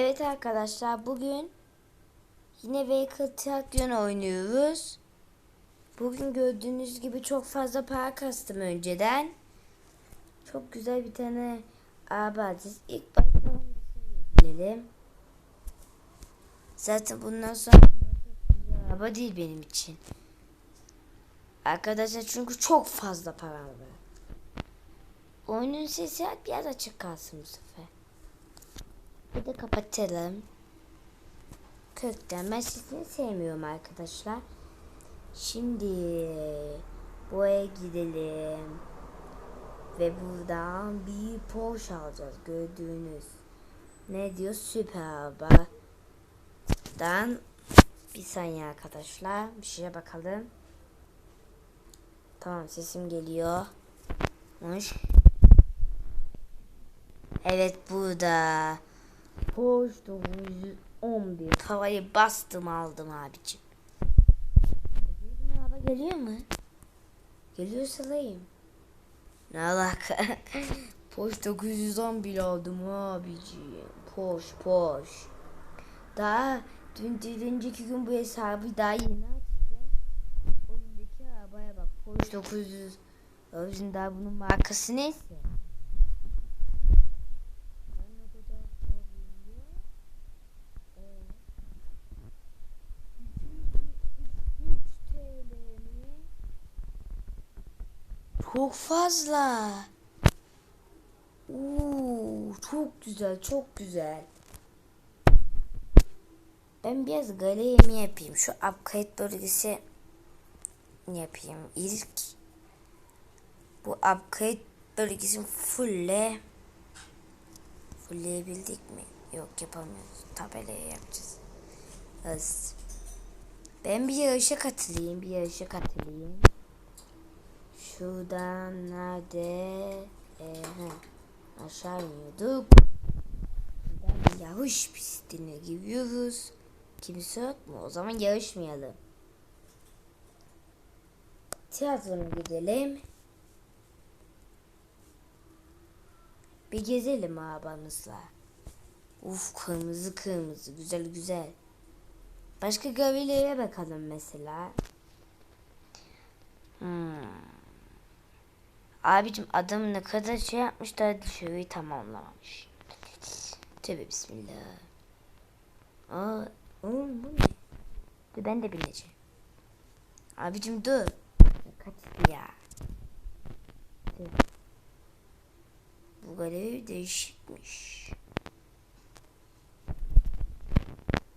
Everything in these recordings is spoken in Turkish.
Evet arkadaşlar bugün yine Vehicle Trakyon oynuyoruz. Bugün gördüğünüz gibi çok fazla para kastım önceden. Çok güzel bir tane araba alacağız. İlk başta. Zaten bundan sonra araba değil benim için. Arkadaşlar çünkü çok fazla para var. Oyunun sesi biraz açık kalsın bu sefer. Bir de kapatalım. Kökten ben sesini sevmiyorum arkadaşlar. Şimdi buraya gidelim. Ve buradan bir Porsche alacağız gördüğünüz. Ne diyor süper araba. Dan bir saniye arkadaşlar. Bir şeye bakalım. Tamam sesim geliyor. Hoş. Evet burada. Hoş 911. Havayı bastım aldım abicim. Araba geliyor mu? Geliyor salayım. Ne alaka? Poş 911 aldım abicim. Poş poş. Daha dün önceki gün bu hesabı daha yeni açtım. Oyundaki arabaya bak. Poş 900. Abicim daha bunun markası neyse. Çok fazla. Oo, çok güzel, çok güzel. Ben biraz galerimi yapayım. Şu upgrade bölgesi yapayım. İlk bu upgrade bölgesini fullle fullleyebildik mi? Yok yapamıyoruz. Tabelaya yapacağız. Az. Ben bir yarışa katılayım. Bir yarışa katılayım. Şuradan nerede? Ee, heh, aşağı iniyorduk. Buradan bir yarış pistine giriyoruz. Kimse yok mu? O zaman yarışmayalım. Tiyatrona gidelim. Bir gezelim arabanızla. Uf kırmızı kırmızı güzel güzel. Başka gavilere bakalım mesela. Hmm. Abicim adam ne kadar şey yapmış da dışarıyı tamamlamamış. Tövbe bismillah. Aa, oğlum bu ne? Dur ben de bineceğim. Abicim dur. Kaç ya. Dur. Bu galeri değişikmiş.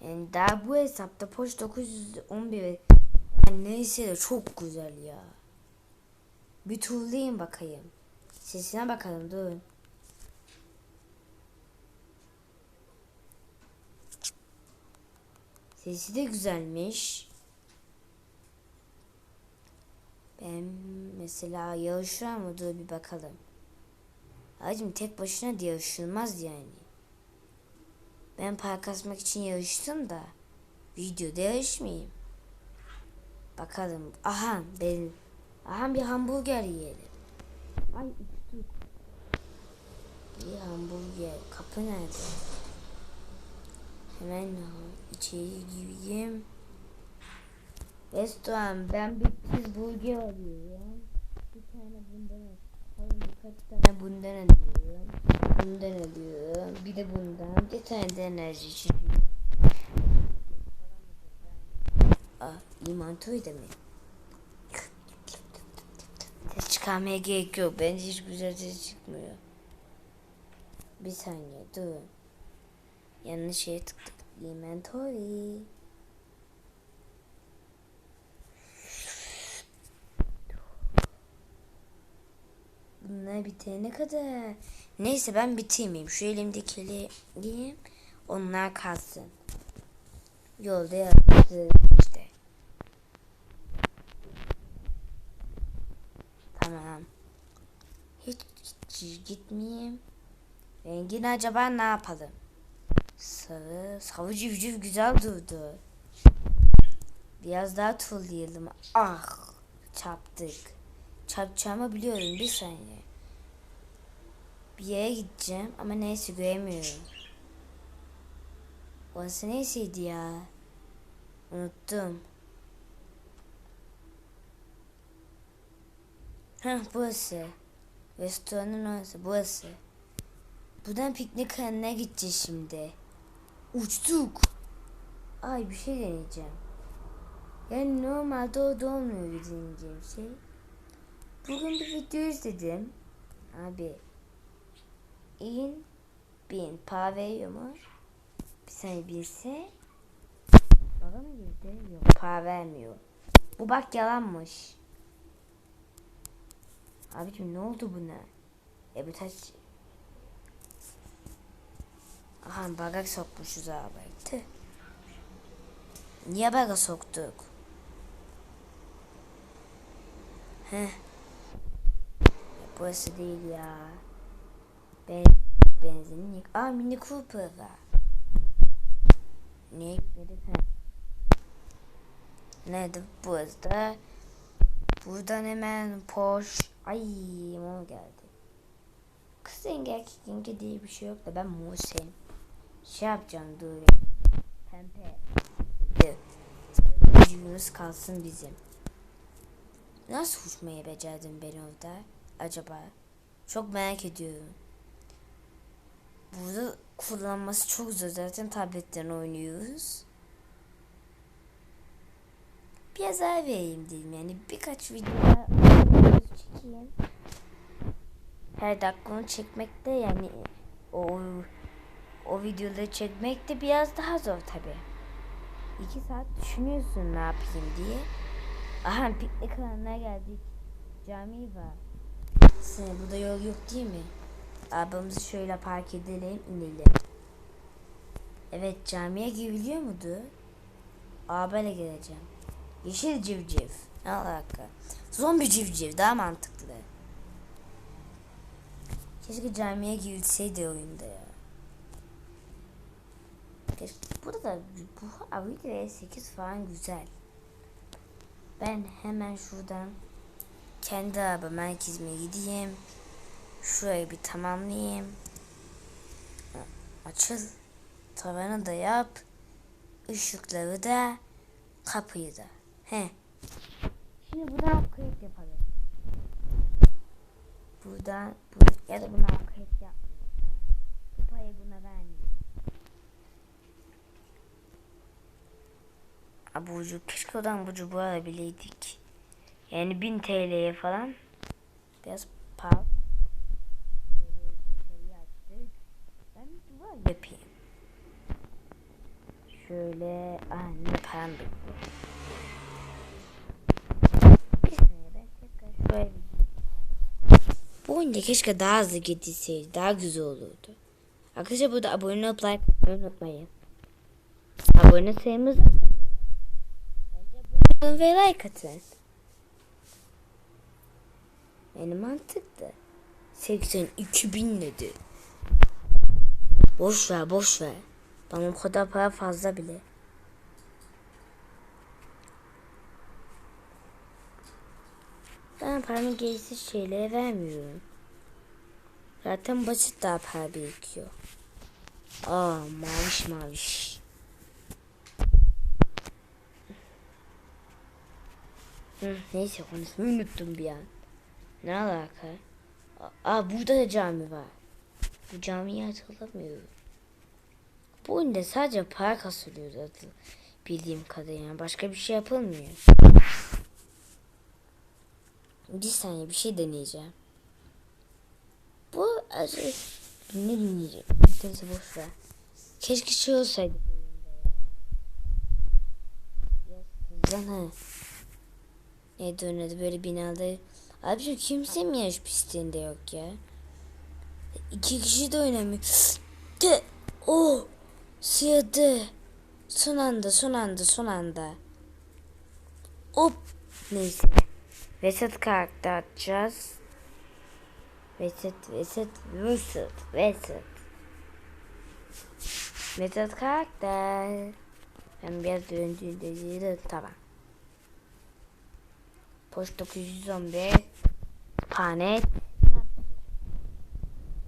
Yani daha bu hesapta Poş 911 yani neyse de çok güzel ya. Bir turlayayım bakayım. Sesine bakalım durun. Sesi de güzelmiş. Ben mesela yarışıyor mu? Dur bir bakalım. Hacım tek başına da yarışılmaz yani. Ben para kasmak için yarıştım da videoda yarışmayayım. Bakalım. Aha ben Aha bir hamburger yiyelim. Ay uçtuk. Bir hamburger. Kapı nerede? Hemen içeri gireyim. Restoran ben bir cheeseburger alıyorum. Bir tane bundan alıyorum. Birkaç tane bundan alıyorum. Bundan alıyorum. Bir de bundan. Bir tane de enerji içeceği. Ah, limonatoy demek. Ses çıkarmaya gerek yok. Bence hiç güzel ses çıkmıyor. Bir saniye dur. Yanlış şeye tıktık. Inventory. Bunlar bitene kadar. Neyse ben bitirmeyeyim. Şu elimdekileri diyeyim. Onlar kalsın. Yolda yaptı işte. Tamam. Hiç, hiç gitmeyeyim. Rengin acaba ne yapalım? Sarı. Sarı civciv güzel durdu. Biraz daha turlayalım. Ah. Çarptık. Çarpacağımı biliyorum. Bir saniye. Bir yere gideceğim ama neyse göremiyorum. Orası neysiydi ya? Unuttum. Heh burası. Restoranın orası burası. Buradan piknik alanına gideceğiz şimdi. Uçtuk. Ay bir şey deneyeceğim. Yani normalde orada olmuyor deneyeceğim şey. Bugün bir video izledim. Abi. in bin para veriyor mu? Bir saniye bilse. Bana mı girdi? Yok para vermiyor. Bu bak yalanmış. Abicim ne oldu buna? E bu taş... Aha bagaj sokmuşuz abi. Tüh. Niye bagaj soktuk? Heh. Burası değil ya. Ben benzinlik. Aa Mini Cooper var. Niye gitmedik? Heh. Nerede? Burada. Buradan hemen Porsche. Ay mor geldi. Kız yenge erkek yenge diye bir şey yok da ben mor sevim. Şey yapacağım dur. Pembe. Yunus kalsın bizim. Nasıl uçmayı becerdin ben orada? Acaba? Çok merak ediyorum. Burada kullanması çok zor. Zaten tabletten oynuyoruz. Biraz daha vereyim dedim. Yani birkaç video çekeyim. Her dakika onu çekmekte yani o o videoları çekmek de biraz daha zor tabi. İki saat düşünüyorsun ne yapayım diye. Aha piknik alanına geldik. Cami var. Sen burada yol yok değil mi? Arabamızı şöyle park edelim inelim. Evet camiye giriliyor muydu? Arabayla geleceğim. Yeşil civciv. Ne alaka? Zombi civciv daha mantıklı. Keşke camiye girilseydi oyunda ya. Keşke, burada bu Avida 8 falan güzel. Ben hemen şuradan kendi araba merkezime gideyim. Şurayı bir tamamlayayım. Açıl. Tavanı da yap. Işıkları da. Kapıyı da. He. Şimdi buradan upgrade yapalım. Buradan bu, ya da buna upgrade yapmayalım. Bu parayı buna vermeyeyim. Abucu keşke odan bucu bu alabileydik. Yani 1000 TL'ye falan. Biraz pahalı. Ben duvar yapayım. Şöyle anne param bitti. Bir saniye ben tekrar şöyle oyunda keşke daha hızlı gidilseydi. Daha güzel olurdu. Arkadaşlar burada abone olup like unutmayın. Abone sayımız Bence ve like atın. Yani mantıklı. 82 bin nedir? Boş ver boş ver. Bana bu kadar para fazla bile. Ben paramı gereksiz şeylere vermiyorum. Zaten basit daha para birikiyor. Aa maviş maviş. Hı, neyse konuşmayı unuttum bir an. Ne alaka? Aa burada da cami var. Bu camiyi hatırlamıyorum. Bu oyunda sadece para kasılıyor zaten. Bildiğim kadarıyla. Başka bir şey yapılmıyor. Bir saniye bir şey deneyeceğim. Bu acı ne deneyeceğim? Neyse boş ver. Keşke şey olsaydı ya. ha. Ne dönüyordu böyle binada. Abi kimse mi yaş pistinde yok ya? İki kişi de oynamıyor. De o sıyırdı. Son anda son anda son anda. Hop neyse. Vesat karakter atacağız. Vesat, Vesat, Vesat, Vesat. Vesat karakter. Ben biraz döndüğünde tamam. Poş 911 Panet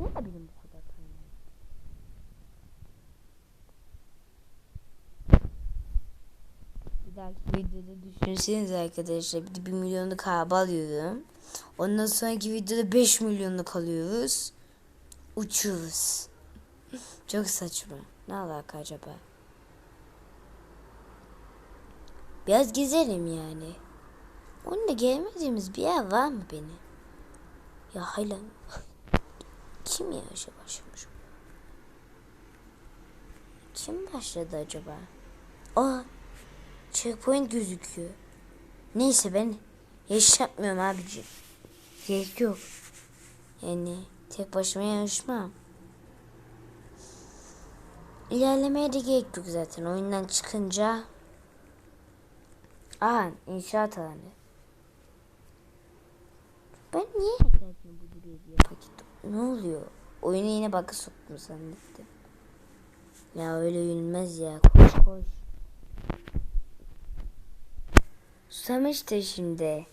Ne benim bu kadar panem? dahaki videoda düşünseniz arkadaşlar. Bir de 1 milyonluk araba alıyorum. Ondan sonraki videoda 5 milyonluk alıyoruz. Uçuyoruz. Çok saçma. Ne alaka acaba? Biraz gezelim yani. Onunla gelmediğimiz bir yer var mı benim? Ya hala kim ya işe başlamış? Kim başladı acaba? Aa checkpoint gözüküyor. Neyse ben yaşatmıyorum abici. Gerek yok. Yani tek başıma yarışmam. İlerlemeye de gerek yok zaten. Oyundan çıkınca Aha inşaat alanı. Ben niye herkese bu gibi hediye paketi? Ne oluyor? Oyuna yine baka soktum zannettim. Ya öyle yürünmez ya. Koş koş. Susamıştı şimdi.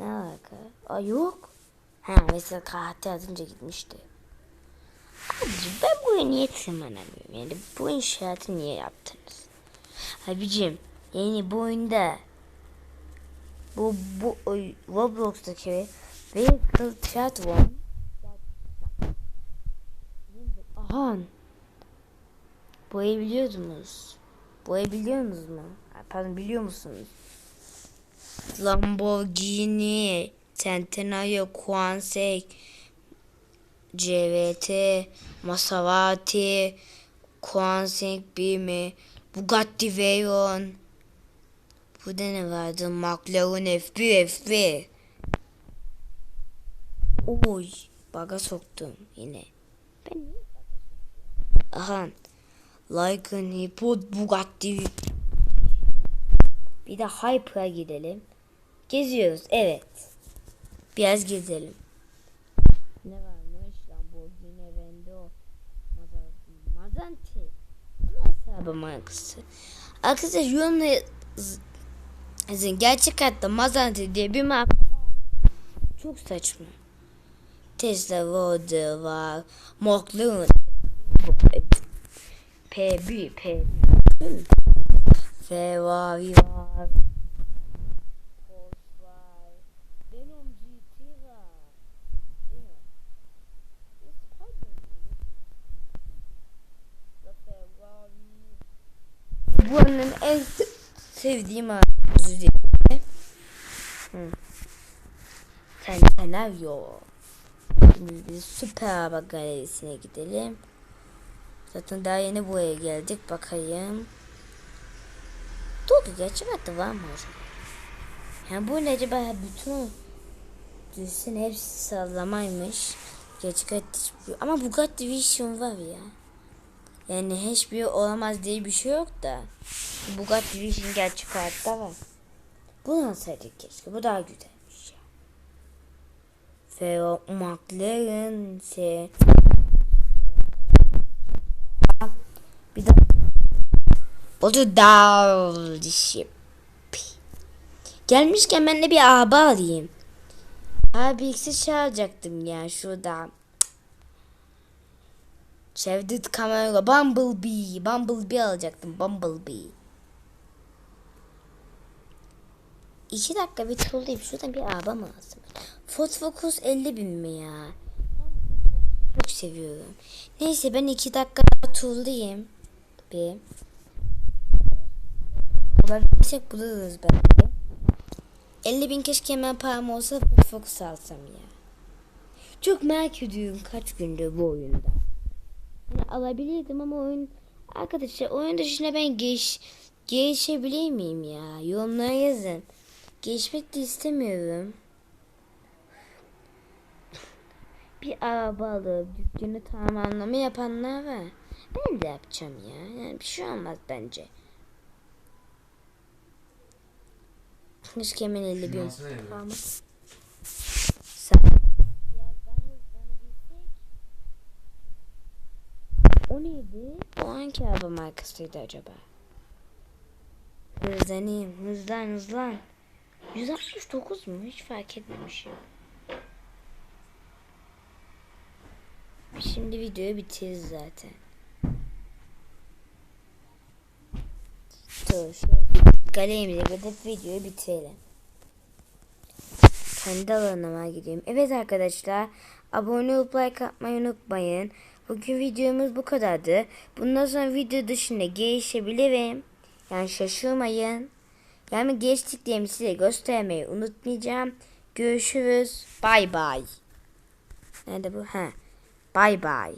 Ne alaka? Aa yok. Ha mesela kahve atınca gitmişti. Abicim ben bu oyunu niye tırmanamıyorum? Yani bu inşaatı niye yaptınız? Abicim yani bu oyunda bu bu oy- Roblox'taki Vehicle Platform Aha Boyayı biliyordunuz. Boyayı biliyor musunuz mu? Pardon biliyor musunuz? Lamborghini, Centenario, Quansec, CVT, Maserati, Quansec BM, Bugatti Veyron. Burada ne vardı? McLaren F1 F1. Oy, baga soktum yine. Ben? Aha. Lycan Hippo Bugatti. Bir de Hyper'a gidelim. Geziyoruz, evet. Biraz gezelim. Ne varmış? Lamborghini. Mazda- Mazanti. Araba markası? Arkadaşlar yorumla yazın. Gerçek hayatta Mazanti diye bir marka. Çok saçma. Tesla Road'u var. McLaren. P1, P. Ferrari var. Porsche var. Denom GT var. Ferrari. Bu anın en sevdiğim arabası diye. Sen senaryo. Şimdi biz süper araba galerisine gidelim. Zaten daha yeni buraya geldik. Bakayım. Gerçek hayatta var mı hocam? Yani bu ne acaba bütün dizisinin hepsi sallamaymış. Gerçek. Ama Bugatti Vision var ya. Yani hiçbir olamaz diye bir şey yok da. Bugatti Vision gerçek hayatta var. Bunu alsaydık keşke. Bu daha güzelmiş ya. Ferro McLaren şey. Bir de o da dağılışıp. Gelmişken ben de bir araba alayım. Abi ikisi çağıracaktım ya şurada. Şevdet kamera Bumblebee. Bumblebee alacaktım. Bumblebee. İki dakika bir turlayıp şuradan bir araba mı alsam? Ford Focus 50 bin mi ya? Çok seviyorum. Neyse ben iki dakika daha turlayayım. Bir. Bulabilirsek buluruz belki. 50 bin keşke hemen param olsa Focus alsam ya. Çok merak ediyorum kaç gündür bu oyunda. Yani alabilirdim ama oyun... Arkadaşlar oyun dışında ben geç, gelişebilir miyim ya? Yorumlara yazın. Geçmek de istemiyorum. Bir araba alıp dükkanı tamamlama yapanlar var. Ben de yapacağım ya. Yani bir şey olmaz bence. 50 bin Şurası ne? paramı. Sen- O neydi? O hangi araba markasıydı acaba? Hızlanayım. Hızlan hızlan. 169 mu? Hiç fark etmemişim. Şimdi videoyu bitiririz zaten. Dur şöyle galerimize gidip videoyu bitirelim. Kendi alanıma gideyim. Evet arkadaşlar abone olup like atmayı unutmayın. Bugün videomuz bu kadardı. Bundan sonra video dışında gelişebilirim. Yani şaşırmayın. Yani geçtiklerimi size göstermeyi unutmayacağım. Görüşürüz. Bay bay. Nerede bu? Ha. Bay bay.